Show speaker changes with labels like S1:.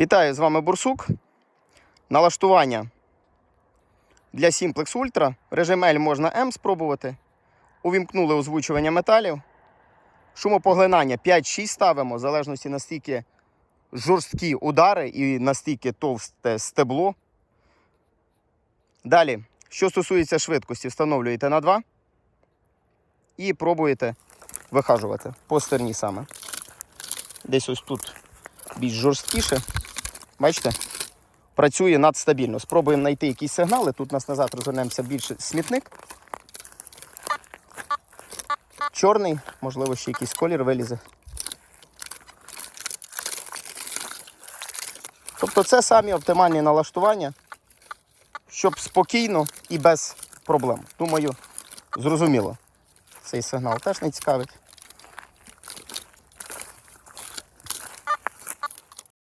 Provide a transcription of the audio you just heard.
S1: Вітаю, з вами Бурсук. Налаштування для Simplex Ultra. Режим L можна M спробувати. Увімкнули озвучування металів. Шумопоглинання 5-6 ставимо, в залежності настільки жорсткі удари і настільки товсте стебло. Далі, що стосується швидкості, встановлюєте на 2 і пробуєте вихажувати по стерні саме. Десь ось тут більш жорсткіше. Бачите? Працює надстабільно. Спробуємо знайти якісь сигнали. Тут у нас назад розвернемося більше смітник. Чорний, можливо, ще якийсь колір вилізе. Тобто це самі оптимальні налаштування, щоб спокійно і без проблем. Думаю, зрозуміло. Цей сигнал теж не цікавить.